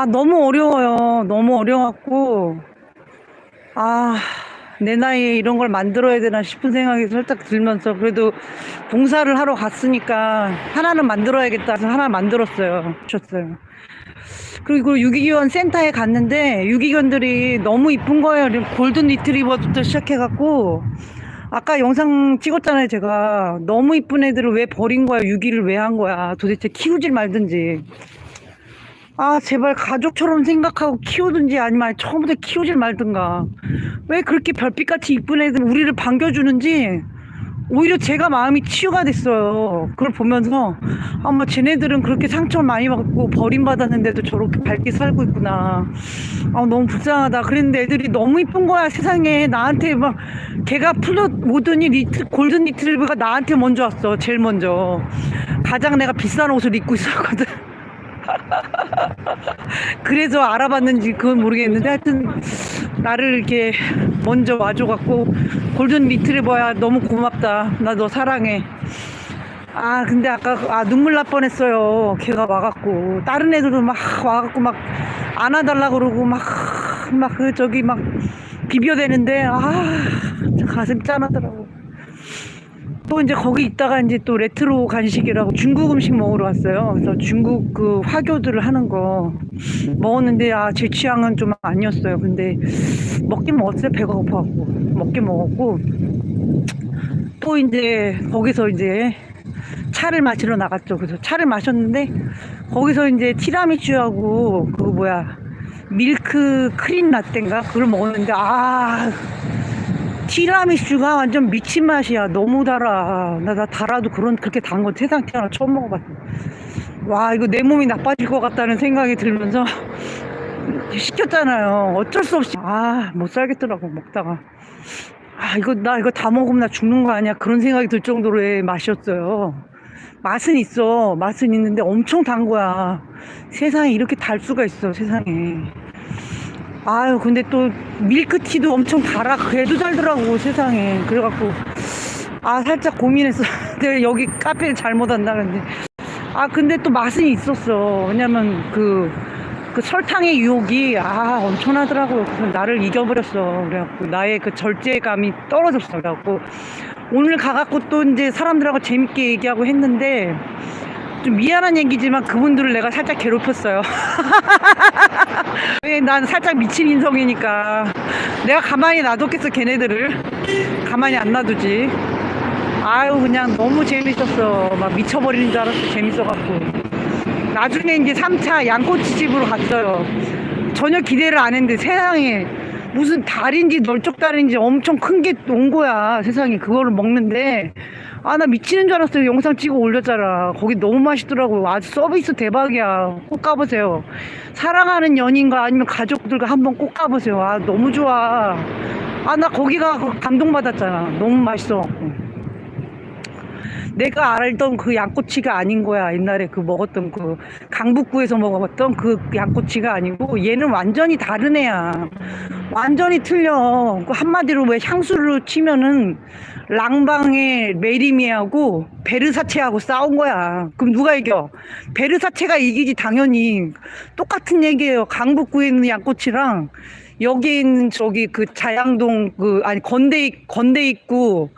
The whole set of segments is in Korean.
아, 너무 어려워요. 너무 어려웠고, 아, 내 나이에 이런 걸 만들어야 되나 싶은 생각이 살짝 들면서, 그래도 봉사를 하러 갔으니까 하나는 만들어야겠다 해서 하나 만들었어요. 줬어요. 그리고 유기견 센터에 갔는데 유기견들이 너무 이쁜 거예요. 골든 리트리버부터 시작해갖고 아까 영상 찍었잖아요. 제가 너무 이쁜 애들을 왜 버린 거야? 유기를 왜 한 거야? 도대체 키우질 말든지. 아 제발 가족처럼 생각하고 키우든지 아니면 처음부터 키우질 말든가. 왜 그렇게 별빛같이 이쁜 애들 우리를 반겨주는지 오히려 제가 마음이 치유가 됐어요. 그걸 보면서 아마 쟤네들은 그렇게 상처를 많이 받고 버림받았는데도 저렇게 밝게 살고 있구나. 아 너무 불쌍하다. 그랬는데 애들이 너무 이쁜 거야 세상에 나한테 막 걔가 오더니 리트 골든 리트리버가 나한테 먼저 왔어. 제일 먼저 가장 내가 비싼 옷을 입고 있었거든. 그래서 알아봤는지 그건 모르겠는데 하여튼 나를 이렇게 먼저 와줘갖고 골든 리트리버야 너무 고맙다. 나 너 사랑해. 아 근데 아까 아 눈물 날 뻔했어요. 걔가 와갖고. 다른 애들도 막 와갖고 막 안아달라 그러고 막막그 저기 막 비벼대는데 아 가슴 짠하더라고 또 이제 거기 있다가 이제 또 레트로 간식이라고 중국 음식 먹으러 왔어요. 그래서 중국 그 화교들을 하는 거 먹었는데 아 제 취향은 좀 아니었어요. 근데 먹긴 먹었어요. 배가 고파갖고 먹긴 먹었고 또 이제 거기서 이제 차를 마시러 나갔죠. 그래서 차를 마셨는데 거기서 이제 티라미슈하고 그 뭐야 밀크 크림 라떼인가 그걸 먹었는데 아 티라미슈가 완전 미친 맛이야. 너무 달아. 나, 나 달아도 그런, 그렇게 단 건 세상 태어나 처음 먹어봤어. 와, 이거 내 몸이 나빠질 것 같다는 생각이 들면서 시켰잖아요. 어쩔 수 없이. 아, 못 살겠더라고, 먹다가. 아, 이거, 나 이거 다 먹으면 나 죽는 거 아니야. 그런 생각이 들 정도로의 맛이었어요. 맛은 있어. 맛은 있는데 엄청 단 거야. 세상에 이렇게 달 수가 있어, 세상에. 아유 근데 또 밀크티도 엄청 달아. 그래도 달더라고 세상에. 그래갖고 아 살짝 고민했어. 내가 여기 카페를 잘못 왔다는데. 아 근데 또 맛은 있었어. 왜냐면 그, 그 설탕의 유혹이 아 엄청나더라고요. 그래서 나를 이겨버렸어. 그래갖고 나의 그 절제감이 떨어졌어 그래갖고. 오늘 가갖고 또 이제 사람들하고 재밌게 얘기하고 했는데 좀 미안한 얘기지만 그분들을 내가 살짝 괴롭혔어요. 왜난 살짝 미친 인성이니까 내가 가만히 놔뒀겠어 걔네들을 가만히 안 놔두지. 아유 그냥 너무 재밌었어. 막 미쳐버리는 줄 알았어 재밌어갖고. 나중에 이제 3차 양꼬치 집으로 갔어요. 전혀 기대를 안 했는데 세상에 무슨 달인지 널쩍 달인지 엄청 큰 게 온 거야 세상에 그거를 먹는데 아 나 미치는 줄 알았어요. 영상 찍어 올렸잖아. 거기 너무 맛있더라고 아주 서비스 대박이야. 꼭 가보세요. 사랑하는 연인과 아니면 가족들과 한번 꼭 가보세요. 아 너무 좋아. 아 나 거기가 감동받았잖아. 너무 맛있어갖고 내가 알던 그 양꼬치가 아닌 거야. 옛날에 그 먹었던 그 강북구에서 먹었던 그 양꼬치가 아니고 얘는 완전히 다른 애야. 완전히 틀려. 그 한마디로 왜 향수를 치면은 랑방의 메리미하고 베르사체하고 싸운 거야. 그럼 누가 이겨? 베르사체가 이기지 당연히. 똑같은 얘기예요. 강북구에 있는 양꼬치랑 여기 있는 저기 그 자양동 그 아니 건대 건대 입구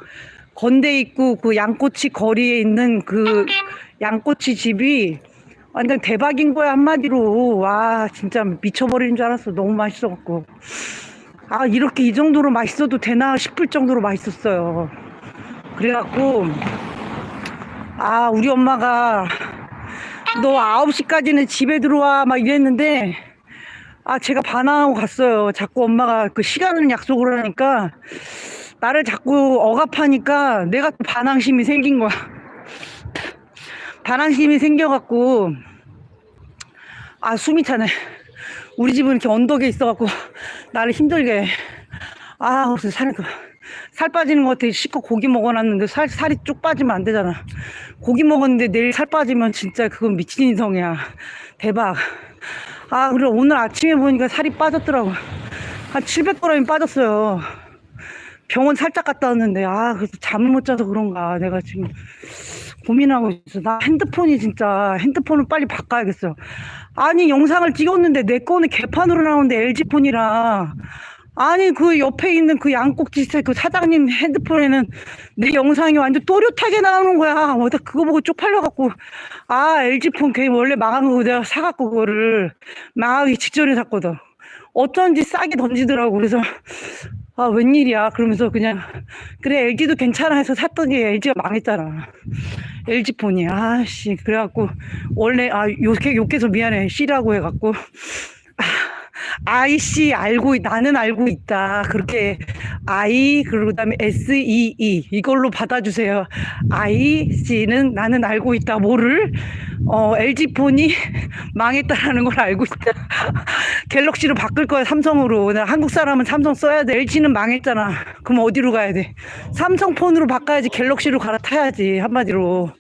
건대 입구 그 양꼬치 거리에 있는 그 양꼬치 집이 완전 대박인 거야 한마디로. 와 진짜 미쳐버리는 줄 알았어. 너무 맛있어갖고. 아 이렇게 이 정도로 맛있어도 되나 싶을 정도로 맛있었어요. 그래갖고 아 우리 엄마가 너 9시까지는 집에 들어와 막 이랬는데 아 제가 반항하고 갔어요. 자꾸 엄마가 그 시간을 약속을 하니까 나를 자꾸 억압하니까 내가 또 반항심이 생긴 거야. 반항심이 생겨갖고, 아, 숨이 차네. 우리 집은 이렇게 언덕에 있어갖고, 나를 힘들게 해. 아, 무슨 살, 살 빠지는 것 같아. 씻고 고기 먹어놨는데 살, 살이 쭉 빠지면 안 되잖아. 고기 먹었는데 내일 살 빠지면 진짜 그건 미친 인성이야. 대박. 아, 그래. 오늘 아침에 보니까 살이 빠졌더라고. 한 700g 빠졌어요. 병원 살짝 갔다 왔는데 아 그래서 잠을 못 자서 그런가 내가 지금 고민하고 있어. 나 핸드폰이 진짜 핸드폰을 빨리 바꿔야겠어. 아니 영상을 찍었는데 내 거는 개판으로 나오는데 LG 폰이라. 아니 그 옆에 있는 그 양꼭지세 그 사장님 핸드폰에는 내 영상이 완전 또렷하게 나오는 거야. 어다 그거 보고 쪽팔려갖고 아 LG 폰 걔 원래 망한 거 내가 사갖고 그거를 망하기 직전에 샀거든. 어쩐지 싸게 던지더라고. 그래서 아 웬일이야. 그러면서 그냥 그래 LG도 괜찮아 해서 샀더니 LG가 망했잖아. LG 폰이 아씨 그래갖고 원래 아 욕해 욕해서 미안해 C라고 해갖고 아, 아이씨 알고 있- 나는 알고 있다. 그렇게 I 그리고 그다음에 S E E 이걸로 받아주세요. 아이씨는 나는 알고 있다. 뭐를? 어 LG 폰이 망했다라는 걸 알고 있다. 갤럭시로 바꿀 거야 삼성으로. 나 한국 사람은 삼성 써야 돼. LG는 망했잖아. 그럼 어디로 가야 돼? 삼성 폰으로 바꿔야지 갤럭시로 갈아타야지 한마디로.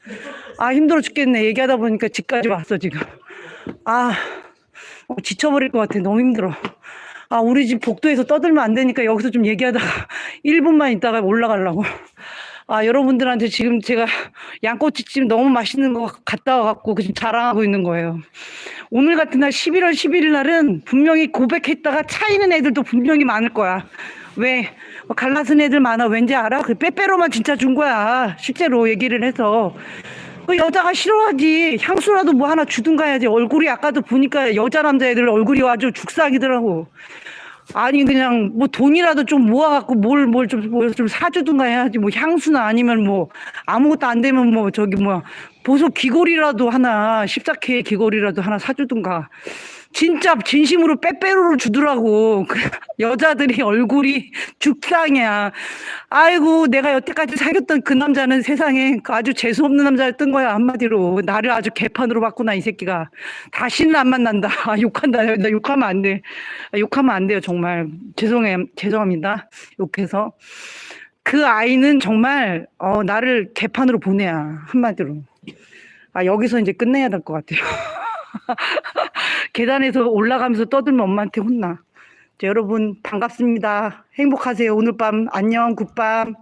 아 힘들어 죽겠네. 얘기하다 보니까 집까지 왔어 지금. 아 어, 지쳐버릴 것 같아. 너무 힘들어. 아, 우리 집 복도에서 떠들면 안 되니까 여기서 좀 얘기하다가 1분만 있다가 올라가려고. 아, 여러분들한테 지금 제가 양꼬치찜 너무 맛있는 거 갔다 와갖고 지금 자랑하고 있는 거예요. 오늘 같은 날 11월 11일 날은 분명히 고백했다가 차이는 애들도 분명히 많을 거야. 왜? 뭐 갈라진 애들 많아. 왠지 알아? 그 빼빼로만 진짜 준 거야. 실제로 얘기를 해서. 그 여자가 싫어하지. 향수라도 뭐 하나 주든가 해야지. 얼굴이 아까도 보니까 여자 남자애들 얼굴이 아주 죽상이더라고. 아니 그냥 뭐 돈이라도 좀 모아갖고 뭘 뭘좀뭘좀 사주든가 해야지. 뭐 향수나 아니면 뭐 아무것도 안 되면 뭐 저기 뭐야 보석 귀걸이라도 하나 14K 귀걸이라도 하나 사주든가. 진짜 진심으로 빼빼로를 주더라고. 그 여자들이 얼굴이 죽상이야. 아이고, 내가 여태까지 사귀었던 그 남자는 세상에 그 아주 재수 없는 남자였던 거야, 한마디로. 나를 아주 개판으로 봤구나, 이 새끼가. 다시는 안 만난다. 아, 욕한다. 나 욕하면 안 돼. 아, 욕하면 안 돼요, 정말. 죄송해, 죄송합니다. 욕해서. 그 아이는 정말, 어, 나를 개판으로 보내야, 한마디로. 아, 여기서 이제 끝내야 될 것 같아요. 계단에서 올라가면서 떠들면 엄마한테 혼나. 자, 여러분 반갑습니다. 행복하세요. 오늘 밤 안녕 굿밤.